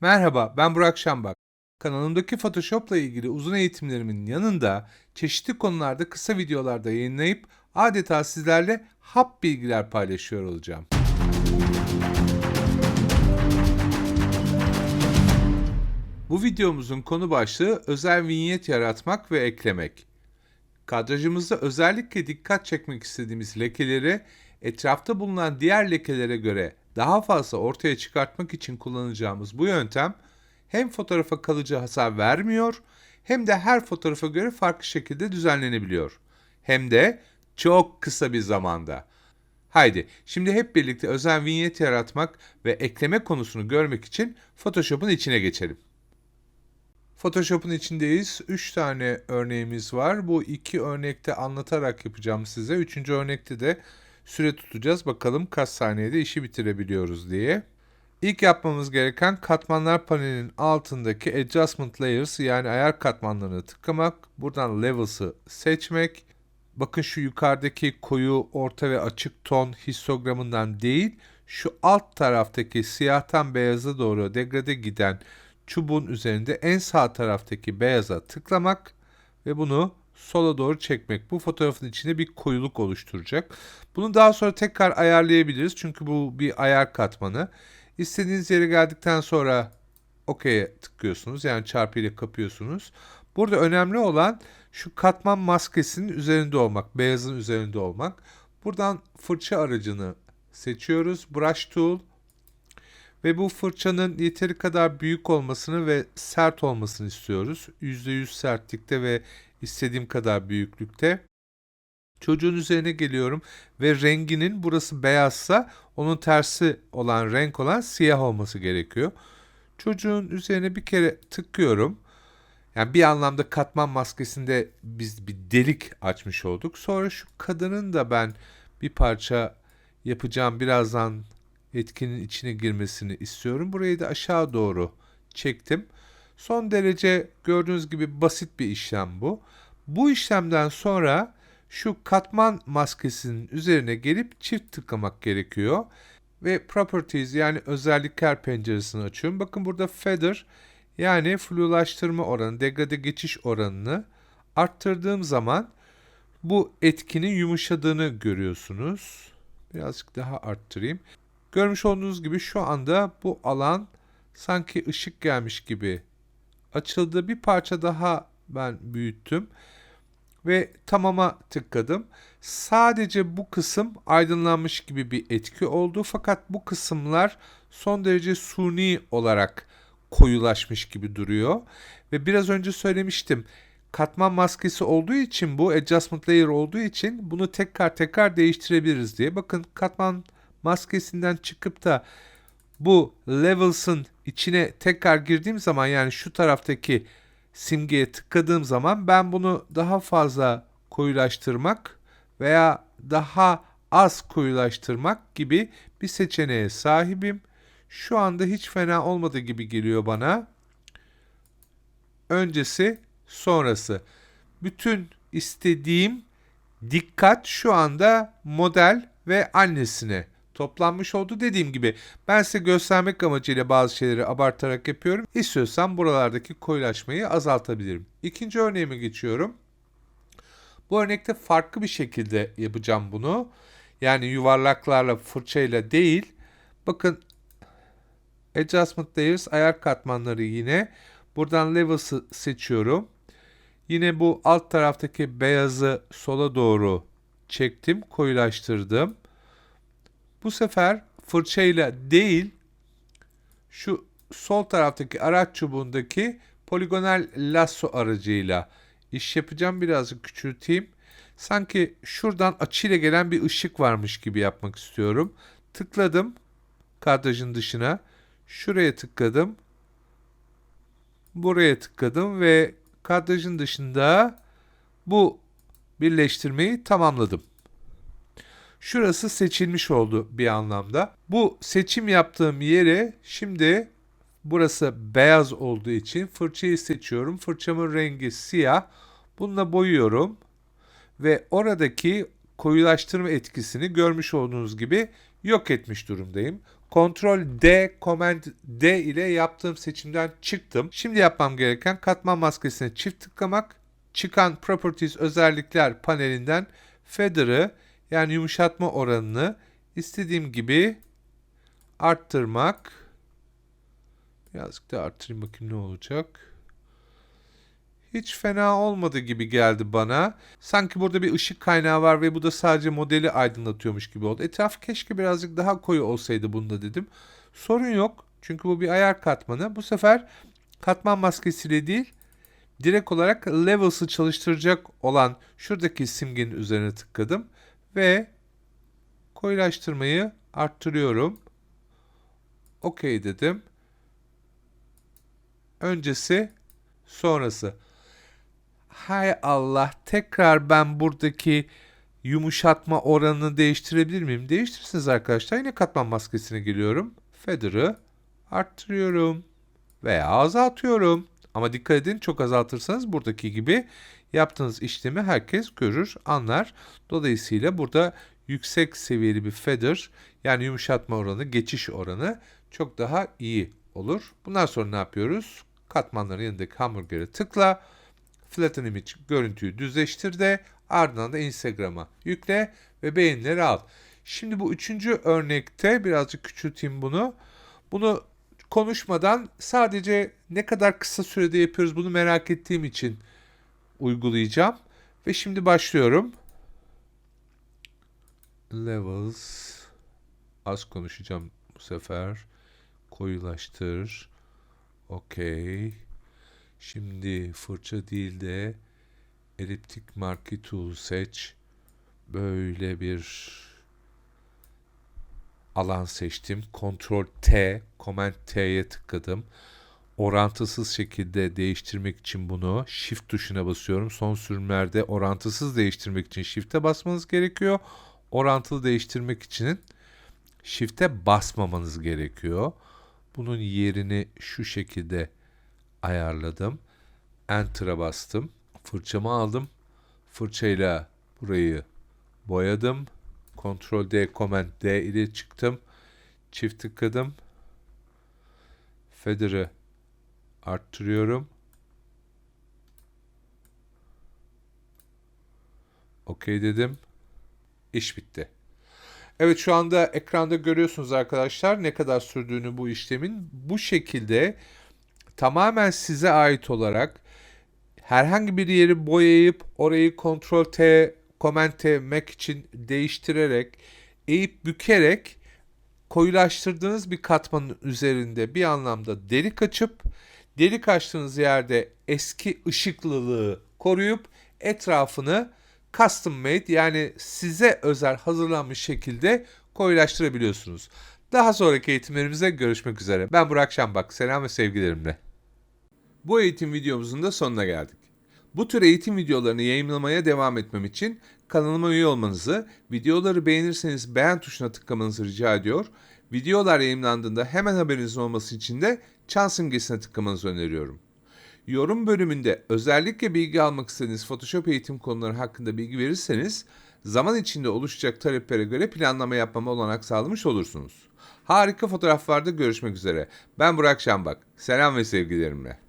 Merhaba, ben Burak Şambak. Kanalımdaki Photoshop'la ilgili uzun eğitimlerimin yanında çeşitli konularda kısa videolarda yayınlayıp adeta sizlerle hap bilgiler paylaşıyor olacağım. Bu videomuzun konu başlığı özel vinyet yaratmak ve eklemek. Kadrajımızda özellikle dikkat çekmek istediğimiz lekeleri etrafta bulunan diğer lekelere göre daha fazla ortaya çıkartmak için kullanacağımız bu yöntem hem fotoğrafa kalıcı hasar vermiyor hem de her fotoğrafa göre farklı şekilde düzenlenebiliyor. Hem de çok kısa bir zamanda. Haydi şimdi hep birlikte özel vinyet yaratmak ve ekleme konusunu görmek için Photoshop'un içine geçelim. Photoshop'un içindeyiz. 3 tane örneğimiz var. Bu iki örnekte anlatarak yapacağım size. Üçüncü örnekte de süre tutacağız. Bakalım kaç saniyede işi bitirebiliyoruz diye. İlk yapmamız gereken katmanlar panelinin altındaki Adjustment Layers yani ayar katmanlarını tıklamak. Buradan Levels'ı seçmek. Bakın şu yukarıdaki koyu, orta ve açık ton histogramından değil, şu alt taraftaki siyahtan beyaza doğru degrade giden çubuğun üzerinde en sağ taraftaki beyaza tıklamak ve bunu sola doğru çekmek. Bu fotoğrafın içinde bir koyuluk oluşturacak. Bunu daha sonra tekrar ayarlayabiliriz çünkü bu bir ayar katmanı. İstediğiniz yere geldikten sonra OK'ye tıklıyorsunuz. Yani çarpı ile kapıyorsunuz. Burada önemli olan şu katman maskesinin üzerinde olmak, beyazın üzerinde olmak. Buradan fırça aracını seçiyoruz. Brush Tool ve bu fırçanın yeteri kadar büyük olmasını ve sert olmasını istiyoruz. %100 sertlikte ve istediğim kadar büyüklükte. Çocuğun üzerine geliyorum ve renginin burası beyazsa onun tersi olan renk olan siyah olması gerekiyor. Çocuğun üzerine bir kere tıkıyorum. Yani bir anlamda katman maskesinde biz bir delik açmış olduk. Sonra şu kadının da ben bir parça yapacağım birazdan etkinin içine girmesini istiyorum. Burayı da aşağı doğru çektim. Son derece gördüğünüz gibi basit bir işlem bu. Bu işlemden sonra şu katman maskesinin üzerine gelip çift tıklamak gerekiyor. Ve Properties yani özellikler penceresini açıyorum. Bakın burada Feather yani flulaştırma oranı, degrade geçiş oranını arttırdığım zaman bu etkinin yumuşadığını görüyorsunuz. Birazcık daha arttırayım. Görmüş olduğunuz gibi şu anda bu alan sanki ışık gelmiş gibi açıldı. Bir parça daha ben büyüttüm ve tamama tıkladım. Sadece bu kısım aydınlanmış gibi bir etki oldu fakat bu kısımlar son derece suni olarak koyulaşmış gibi duruyor. Ve biraz önce söylemiştim katman maskesi olduğu için bu adjustment layer olduğu için bunu tekrar tekrar değiştirebiliriz diye. Bakın katman maskesinden çıkıp da bu levels'ın içine tekrar girdiğim zaman yani şu taraftaki simgeye tıkladığım zaman ben bunu daha fazla koyulaştırmak veya daha az koyulaştırmak gibi bir seçeneğe sahibim. Şu anda hiç fena olmadı gibi geliyor bana. Öncesi, sonrası. Bütün istediğim dikkat şu anda model ve annesine toplanmış oldu. Dediğim gibi ben size göstermek amacıyla bazı şeyleri abartarak yapıyorum. İstiyorsam buralardaki koyulaşmayı azaltabilirim. İkinci örneğime geçiyorum. Bu örnekte farklı bir şekilde yapacağım bunu. Yani yuvarlaklarla fırçayla değil. Bakın Adjustment Layers ayar katmanları yine. Buradan Levels'ı seçiyorum. Yine bu alt taraftaki beyazı sola doğru çektim, koyulaştırdım. Bu sefer fırçayla değil şu sol taraftaki araç çubuğundaki poligonal lasso aracıyla iş yapacağım. Birazcık küçülteyim. Sanki şuradan açıyla gelen bir ışık varmış gibi yapmak istiyorum. Tıkladım kadrajın dışına. Şuraya tıkladım. Buraya tıkladım ve kadrajın dışında bu birleştirmeyi tamamladım. Şurası seçilmiş oldu bir anlamda. Bu seçim yaptığım yere şimdi burası beyaz olduğu için fırçayı seçiyorum. Fırçamın rengi siyah. Bununla boyuyorum ve oradaki koyulaştırma etkisini görmüş olduğunuz gibi yok etmiş durumdayım. Ctrl D, Command D ile yaptığım seçimden çıktım. Şimdi yapmam gereken katman maskesine çift tıklamak, çıkan Properties özellikler panelinden Feather'ı yani yumuşatma oranını istediğim gibi arttırmak. Birazcık da arttırayım bakayım ne olacak. Hiç fena olmadı gibi geldi bana. Sanki burada bir ışık kaynağı var ve bu da sadece modeli aydınlatıyormuş gibi oldu. Etraf keşke birazcık daha koyu olsaydı bunda dedim. Sorun yok. Çünkü bu bir ayar katmanı. Bu sefer katman maskesiyle değil, direkt olarak levels'ı çalıştıracak olan şuradaki simgenin üzerine tıkladım ve koyulaştırmayı arttırıyorum. OK dedim. Öncesi, sonrası. Hay Allah, tekrar ben buradaki yumuşatma oranını değiştirebilir miyim? Değiştirirsiniz arkadaşlar. Yine katman maskesine geliyorum. Feather'ı arttırıyorum veya azaltıyorum. Ama dikkat edin çok azaltırsanız buradaki gibi yaptığınız işlemi herkes görür, anlar. Dolayısıyla burada yüksek seviyeli bir feather yani yumuşatma oranı, geçiş oranı çok daha iyi olur. Bundan sonra ne yapıyoruz? Katmanların yanındaki hamburgere tıkla. Flatten Image görüntüyü düzleştir de ardından da Instagram'a yükle ve beğenileri al. Şimdi bu üçüncü örnekte birazcık küçülteyim bunu. Bunu konuşmadan sadece ne kadar kısa sürede yapıyoruz bunu merak ettiğim için uygulayacağım. Ve şimdi başlıyorum. Levels. Az konuşacağım bu sefer. Koyulaştır. Okey. Şimdi fırça değil de eliptik marquee tool seç. Böyle bir alan seçtim. Ctrl T, Command T'ye tıkladım. Orantısız şekilde değiştirmek için bunu Shift tuşuna basıyorum. Son sürümlerde orantısız değiştirmek için Shift'e basmanız gerekiyor. Orantılı değiştirmek için Shift'e basmamanız gerekiyor. Bunun yerini şu şekilde ayarladım. Enter'a bastım. Fırçamı aldım. Fırçayla burayı boyadım. Ctrl D, Command D ile çıktım. Çift tıkladım. Feather'ı arttırıyorum. OK dedim. İş bitti. Evet şu anda ekranda görüyorsunuz arkadaşlar ne kadar sürdüğünü bu işlemin. Bu şekilde tamamen size ait olarak herhangi bir yeri boyayıp orayı Ctrl T, T, Mac için değiştirerek, eğip bükerek koyulaştırdığınız bir katmanın üzerinde bir anlamda delik açıp delik açtığınız yerde eski ışıklılığı koruyup etrafını custom made yani size özel hazırlanmış şekilde koyulaştırabiliyorsunuz. Daha sonraki eğitimlerimizde görüşmek üzere. Ben Burak Şambak. Selam ve sevgilerimle. Bu eğitim videomuzun da sonuna geldik. Bu tür eğitim videolarını yayınlamaya devam etmem için kanalıma üye olmanızı, videoları beğenirseniz beğen tuşuna tıklamanızı rica ediyor. Videolar yayınlandığında hemen haberinizin olması için de çan simgesine tıklamanızı öneriyorum. Yorum bölümünde özellikle bilgi almak istediğiniz Photoshop eğitim konuları hakkında bilgi verirseniz zaman içinde oluşacak taleplere göre planlama yapmama olanak sağlamış olursunuz. Harika fotoğraflarda görüşmek üzere. Ben Burak Şambak. Selam ve sevgilerimle.